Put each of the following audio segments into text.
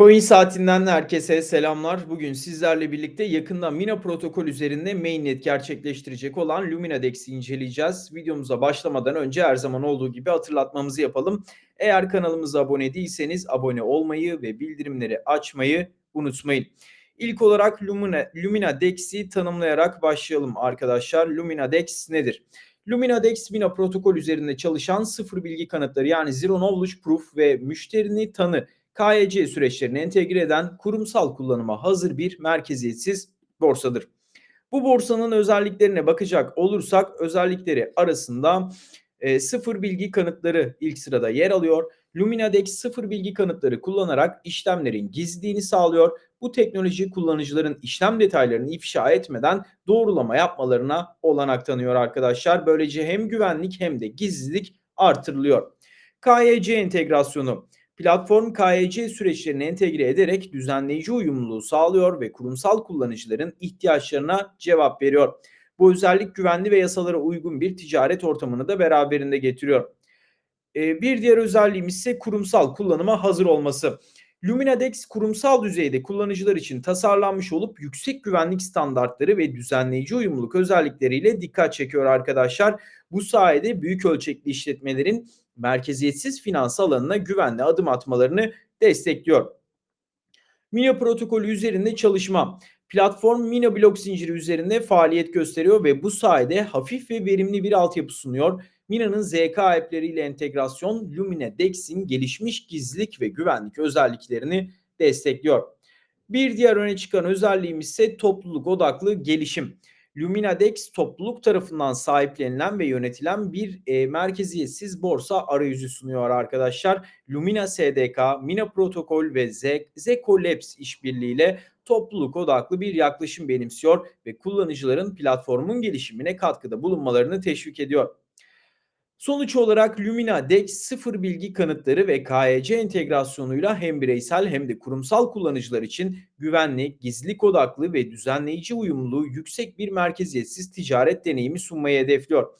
Coin Saatinden herkese selamlar. Bugün sizlerle birlikte yakında Mina protokol üzerinde mainnet gerçekleştirecek olan Lumina DEX'i inceleyeceğiz. Videomuza başlamadan önce her zaman olduğu gibi hatırlatmamızı yapalım. Eğer kanalımıza abone değilseniz abone olmayı ve bildirimleri açmayı unutmayın. İlk olarak Lumina, Lumina DEX'i tanımlayarak başlayalım arkadaşlar. Lumina DEX nedir? Lumina DEX Mina protokol üzerinde çalışan sıfır bilgi kanıtları yani Zero Knowledge Proof ve müşterini tanı KYC süreçlerini entegre eden kurumsal kullanıma hazır bir merkeziyetsiz borsadır. Bu borsanın özelliklerine bakacak olursak özellikleri arasında e, sıfır bilgi kanıtları ilk sırada yer alıyor. Luminadex sıfır bilgi kanıtları kullanarak işlemlerin gizliliğini sağlıyor. Bu teknoloji kullanıcıların işlem detaylarını ifşa etmeden doğrulama yapmalarına olanak tanıyor arkadaşlar. Böylece hem güvenlik hem de gizlilik artırılıyor. KYC entegrasyonu Platform KYC süreçlerini entegre ederek düzenleyici uyumluluğu sağlıyor ve kurumsal kullanıcıların ihtiyaçlarına cevap veriyor. Bu özellik güvenli ve yasalara uygun bir ticaret ortamını da beraberinde getiriyor. Ee, bir diğer özelliğimiz ise kurumsal kullanıma hazır olması. Luminadex kurumsal düzeyde kullanıcılar için tasarlanmış olup yüksek güvenlik standartları ve düzenleyici uyumluluk özellikleriyle dikkat çekiyor arkadaşlar. Bu sayede büyük ölçekli işletmelerin merkeziyetsiz finans alanına güvenli adım atmalarını destekliyor. Mina protokolü üzerinde çalışma. Platform Mina blok zinciri üzerinde faaliyet gösteriyor ve bu sayede hafif ve verimli bir altyapı sunuyor. Mina'nın ZK appleriyle entegrasyon Lumina Dex'in gelişmiş gizlilik ve güvenlik özelliklerini destekliyor. Bir diğer öne çıkan özelliğimiz ise topluluk odaklı gelişim. LuminaDex topluluk tarafından sahiplenilen ve yönetilen bir e, merkeziyetsiz borsa arayüzü sunuyor arkadaşlar. Lumina SDK, Mina Protokol ve Zeko işbirliğiyle topluluk odaklı bir yaklaşım benimsiyor ve kullanıcıların platformun gelişimine katkıda bulunmalarını teşvik ediyor. Sonuç olarak Lumina DEX sıfır bilgi kanıtları ve KYC entegrasyonuyla hem bireysel hem de kurumsal kullanıcılar için güvenli, gizlilik odaklı ve düzenleyici uyumluluğu yüksek bir merkeziyetsiz ticaret deneyimi sunmayı hedefliyor.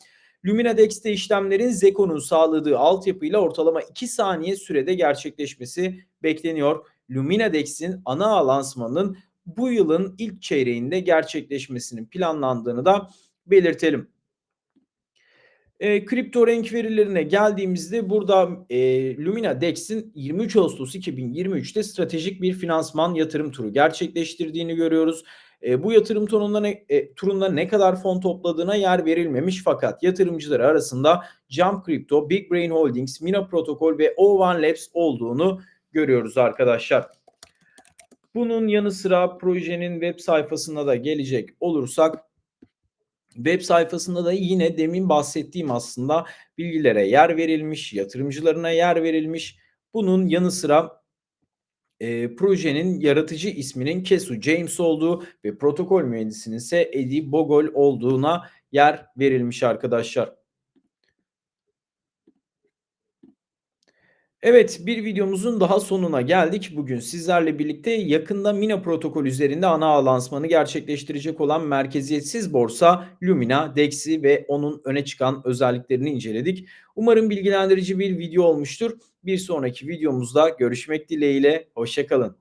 Lumina DEX'te işlemlerin Zeko'nun sağladığı altyapıyla ortalama 2 saniye sürede gerçekleşmesi bekleniyor. Lumina DEX'in ana lansmanının bu yılın ilk çeyreğinde gerçekleşmesinin planlandığını da belirtelim. E, kripto renk verilerine geldiğimizde burada e, Lumina Dex'in 23 Ağustos 2023'te stratejik bir finansman yatırım turu gerçekleştirdiğini görüyoruz. E, bu yatırım turunda ne, e, turunda ne kadar fon topladığına yer verilmemiş fakat yatırımcıları arasında Jump Crypto, Big Brain Holdings, Mina Protocol ve O1 Labs olduğunu görüyoruz arkadaşlar. Bunun yanı sıra projenin web sayfasına da gelecek olursak Web sayfasında da yine demin bahsettiğim aslında bilgilere yer verilmiş, yatırımcılarına yer verilmiş. Bunun yanı sıra e, projenin yaratıcı isminin Kesu James olduğu ve protokol mühendisinin ise Eddie Bogol olduğuna yer verilmiş arkadaşlar. Evet bir videomuzun daha sonuna geldik. Bugün sizlerle birlikte yakında Mina protokol üzerinde ana lansmanı gerçekleştirecek olan merkeziyetsiz borsa Lumina, DEX'i ve onun öne çıkan özelliklerini inceledik. Umarım bilgilendirici bir video olmuştur. Bir sonraki videomuzda görüşmek dileğiyle. Hoşçakalın.